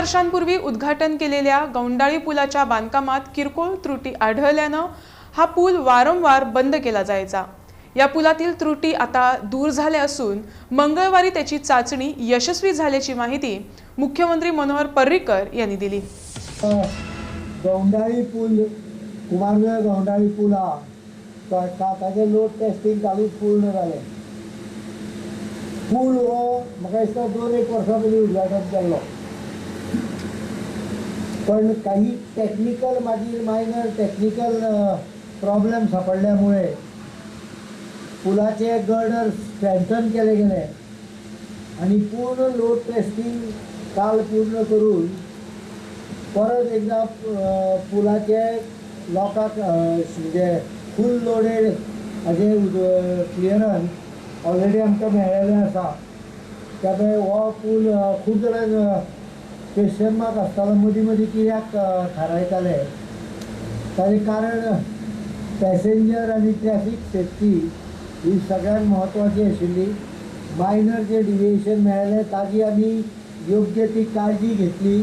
वर्षांपूर्वी उद्घाटन केलेल्या गौंडाळी पुलाच्या बांधकामात किरकोळ त्रुटी आढळल्यानं हा पूल वारंवार बंद केला जायचा. या पुलातील त्रुटी आता दूर झाल्या असून मंगळवारी त्याची चाचणी यशस्वी झाल्याची माहिती मुख्यमंत्री मनोहर पर्रिकर यांनी दिली. गौंडाळी पूल कुमारवेळ गौंडाळी पूल हा ताजे लोड टेस्टिंग कालूच पूर्ण जालें पूल हो म्हाका दिसता दोन एक वर्सां पयलीं उद्घाटन केल्लो पण काही टेक्निकल मागीर मायनर टेक्निकल प्रॉब्लेम सापडल्यामुळे पुलाचे गर्डर स्ट्रेंथन केले गेले. आणि पूर्ण लोड टेस्टिंग काल पूर्ण करून परत एकदा पुलाचे लोकांक म्हणजे फूल लोडेड हाजे क्लियरन्स ऑलरेडी आमकां मेळ्ळेलें आसा त्यामुळे हो पूल खूब जाणांक क्वेश्चन मार्क आसतालो मदीं मदीं कित्याक थारायताले तरी कारण पॅसेंजर आनी ट्रॅफीक सेफ्टी ही सगळ्यांत म्हत्वाची आशिल्ली मायनर जे डिविएशन मेळ्ळें ताजी आमी योग्य ती काळजी घेतली.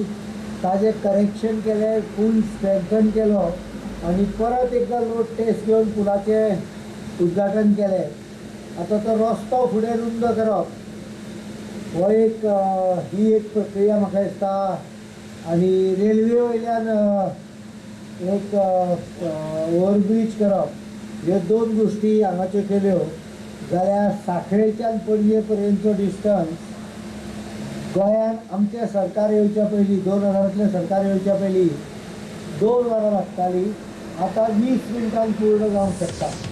ताजे करेक्शन केलें फूल स्ट्रेंथन केलो आनी परत एकदा लोड टेस्ट घेवन पुलाचें उद्घाटन केलें. आतां तो रस्तो फुडें रुंद करप हो एक ही एक प्रक्रिया म्हाका दिसता आनी रेल्वे वयल्यान एक ओवरब्रीज करप ह्यो दोन गोश्टी हांगाच्यो केल्यो हो. जाल्यार सांखळेच्यान पणजे पर्यंतचो डिस्टन्स गोंयान आमचें सरकार येवच्या पयलीं दोन हजारांतलें सरकार येवच्या पयलीं दोन वरां लागतालीं. आतां वीस मिनटान पूर्ण जावंक शकता.